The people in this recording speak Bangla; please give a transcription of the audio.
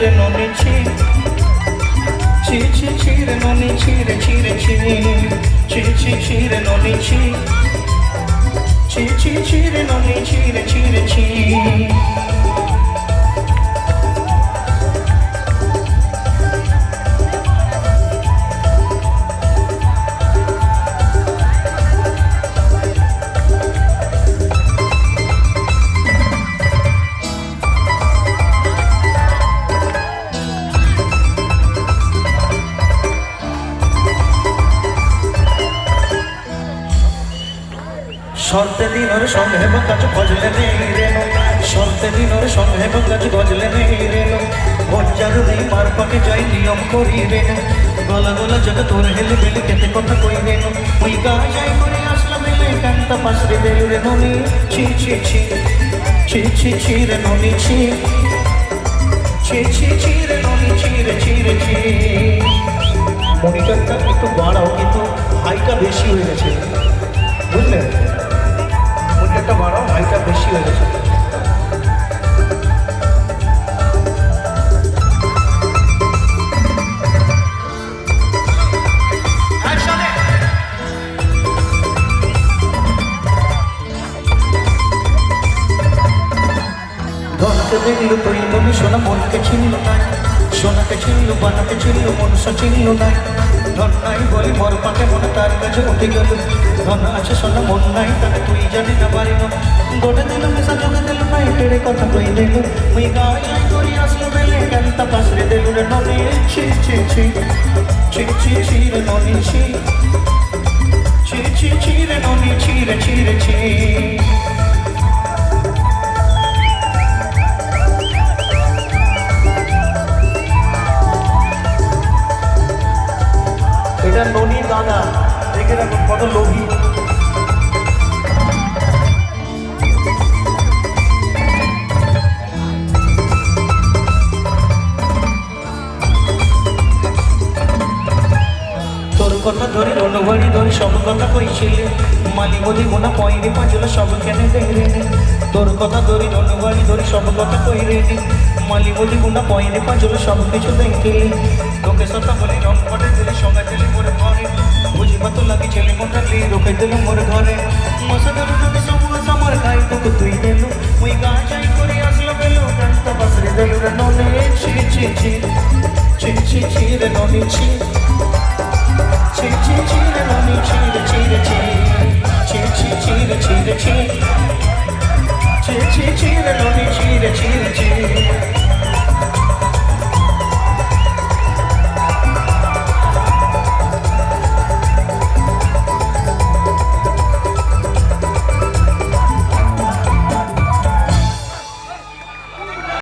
ছি ছি রে ননি ছি ছি ছি ছি রে ননি ছি রে ছি সরতে দিনর সঙ্গে কাজ গজলে নেই রেনো সরতে দিনর সঙ্গে কাজ গজলে নেই রেনো ভঞ্জারু নেই মার পাকে যাই নিয়ম করি রেনো গলা গলা জগৎ তোর হেলে বেলে কেতে কথা কই রেনো ওই গা যাই করে আসলাম এলে কান্তা পাশরে দেলু রে ননি। ছি ছি ছি। ছি ছি ছি রে ননি, ছি। ছি ছি ছি রে ননি, ছি রে ছি রে, ছি। মনিটরটা একটু বাড়াও কিন্তু, হাইটা বেশি হয়ে গেছে। ধনকে দেখল তুই মনি সোনা মনকে চিনল না। সোনাকে চিনল বানাকে চিনল মনুষ্য চিনল না। ধন নাই বলি মর পাকে মনে তার কাছে উঠে গেল। ধন আছে, সোনা মন নাই, তাকে তুই জানি না পারি না। গোটে দিল মেশা যোগে দিল না এটেরে কথা কই দিল ওই গায় আই করি, আসলো বেলে কেন তা পাশরে দিল রে ননি ছি ছি ছি। ছি ছি ছি রে ছি ছি। কথা ধরে রণবাড়ি ধরে সব কথা কইছিলে। মালি মদি মোনা পয়নি পাঁচলা সব কেনে দেখলে তোর কথা ধরি রণবাড়ি ধরে সব কথা কই রে মালি মদি মোনা পয়নি পাঁচলা সব কিছু দেখলে। তোকে সতা বলি রংপটে দিলে সঙ্গে দিলে মোর ঘরে। বুঝিবা তো লাগি ছেলে মোটালি রোকে দিল মোর ঘরে। মশা ধরে যদি সময় আমার খাই তোকে তুই দিল। মুই গা যাই করে আসলো বেলো কান্তা বাসরে দিল রে ননে। ছি ছি ছি। ছি ছি ছি রে ননি, ছি। చీర చీర చీర చీర చీర చీర చీర